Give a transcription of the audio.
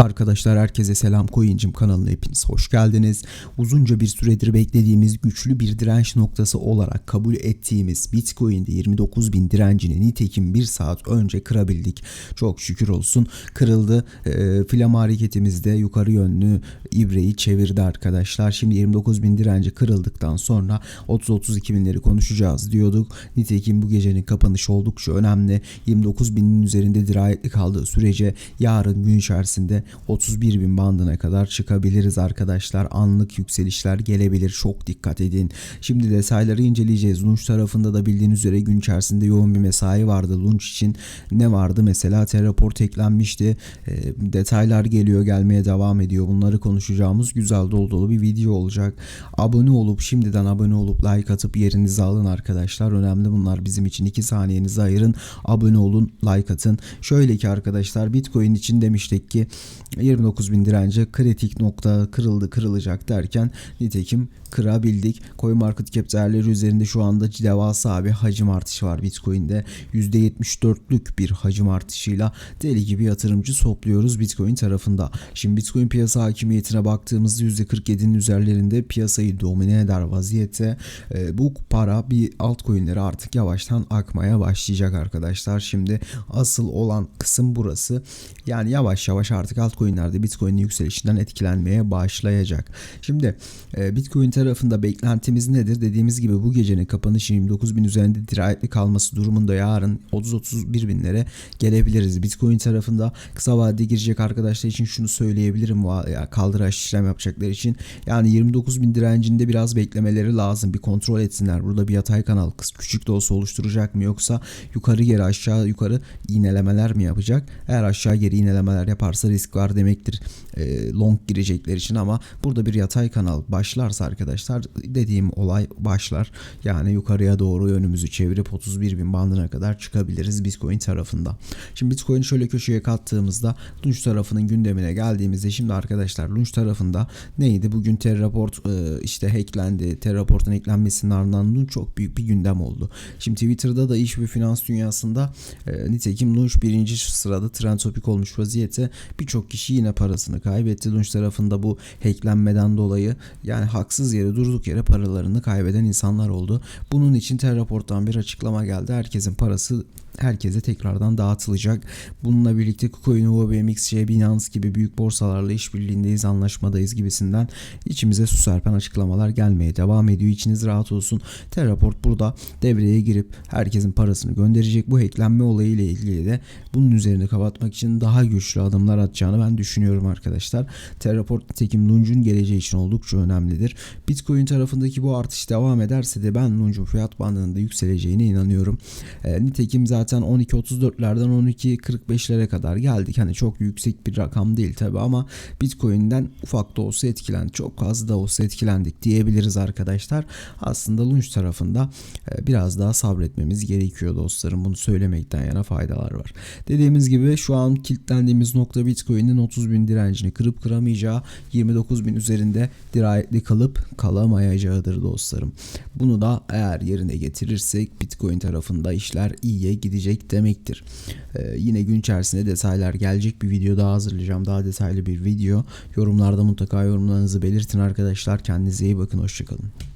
Arkadaşlar herkese selam Coincim kanalına hepiniz hoş geldiniz. Uzunca bir süredir beklediğimiz güçlü bir direnç noktası olarak kabul ettiğimiz Bitcoin'de 29.000 direncini nitekim bir saat önce kırabildik. Çok şükür olsun kırıldı. E, flama hareketimizde yukarı yönlü ibreyi çevirdi arkadaşlar. Şimdi 29.000 direnci kırıldıktan sonra 30-32 binleri konuşacağız diyorduk. Nitekim bu gecenin kapanışı oldukça önemli. 29.000'in üzerinde dirayetli kaldığı sürece yarın gün içerisinde 31 bin bandına kadar çıkabiliriz arkadaşlar. Anlık yükselişler gelebilir. Çok dikkat edin. Şimdi detayları inceleyeceğiz. Lunch tarafında da bildiğiniz üzere gün içerisinde yoğun bir mesai vardı. Lunch için ne vardı? Mesela Terraport eklenmişti. E, detaylar geliyor gelmeye devam ediyor. Bunları konuşacağımız güzel dolu dolu bir video olacak. Abone olup şimdiden abone olup like atıp yerinizi alın arkadaşlar. Önemli bunlar bizim için. 2 saniyenizi ayırın. Abone olun, like atın. Şöyle ki arkadaşlar Bitcoin için demiştik ki 29 bin dirence kritik nokta kırıldı kırılacak derken nitekim kırabildik. Coin market cap değerleri üzerinde şu anda devasa bir hacim artışı var Bitcoin'de. %74'lük bir hacim artışıyla deli gibi yatırımcı topluyoruz Bitcoin tarafında. Şimdi Bitcoin piyasa hakimiyetine baktığımızda %47'nin üzerlerinde piyasayı domine eder vaziyette. E, bu para bir altcoin'lere artık yavaştan akmaya başlayacak arkadaşlar. Şimdi asıl olan kısım burası. Yani yavaş yavaş artık altcoin'lerde Bitcoin'in yükselişinden etkilenmeye başlayacak. Şimdi e, Bitcoin tarafında beklentimiz nedir? Dediğimiz gibi bu gecenin kapanışı 29 bin üzerinde dirayetli kalması durumunda yarın 30-31 binlere gelebiliriz. Bitcoin tarafında kısa vadede girecek arkadaşlar için şunu söyleyebilirim. Kaldıraç işlem yapacaklar için. Yani 29 bin direncinde biraz beklemeleri lazım. Bir kontrol etsinler. Burada bir yatay kanal küçük de olsa oluşturacak mı yoksa yukarı geri aşağı yukarı iğnelemeler mi yapacak? Eğer aşağı geri iğnelemeler yaparsa risk var demektir. E, long girecekler için ama burada bir yatay kanal başlarsa arkadaşlar dediğim olay başlar. Yani yukarıya doğru yönümüzü çevirip 31 bin bandına kadar çıkabiliriz Bitcoin tarafında. Şimdi Bitcoin şöyle köşeye kattığımızda Lunch tarafının gündemine geldiğimizde şimdi arkadaşlar Lunch tarafında neydi? Bugün Terraport e, işte hacklendi. Terraport'un hacklenmesinin ardından Lunch çok büyük bir gündem oldu. Şimdi Twitter'da da iş ve finans dünyasında e, nitekim Lunch birinci sırada trend topik olmuş vaziyette. Birçok kişi yine parasını kaybetti. Lunch tarafında bu hacklenmeden dolayı yani haksız yere durduk yere paralarını kaybeden insanlar oldu. Bunun için Terraport'tan bir açıklama geldi. Herkesin parası herkese tekrardan dağıtılacak. Bununla birlikte KuCoin, UOBMXC, Binance gibi büyük borsalarla işbirliğindeyiz, anlaşmadayız gibisinden içimize su serpen açıklamalar gelmeye devam ediyor. İçiniz rahat olsun. Terraport burada devreye girip herkesin parasını gönderecek. Bu hacklenme olayı ile ilgili de bunun üzerine kapatmak için daha güçlü adımlar atacağını ben düşünüyorum arkadaşlar. Terraport tekim Lunge'un geleceği için oldukça önemlidir. Bitcoin tarafındaki bu artış devam ederse de ben Lunge'un fiyat bandında yükseleceğine inanıyorum. E, nitekim zaten zaten 12.34'lerden 12.45'lere kadar geldik. Hani çok yüksek bir rakam değil tabi ama Bitcoin'den ufak da olsa etkilendik. Çok az da olsa etkilendik diyebiliriz arkadaşlar. Aslında Lunch tarafında e, biraz daha sabretmemiz gerekiyor dostlarım. Bunu söylemekten yana faydalar var. Dediğimiz gibi şu an kilitlendiğimiz nokta Bitcoin'in 30 bin direncini kırıp kıramayacağı 29 bin üzerinde dirayetli kalıp kalamayacağıdır dostlarım. Bunu da eğer yerine getirirsek Bitcoin tarafında işler iyiye gidecek demektir. Ee, yine gün içerisinde detaylar gelecek bir video daha hazırlayacağım. Daha detaylı bir video. Yorumlarda mutlaka yorumlarınızı belirtin arkadaşlar. Kendinize iyi bakın. Hoşçakalın.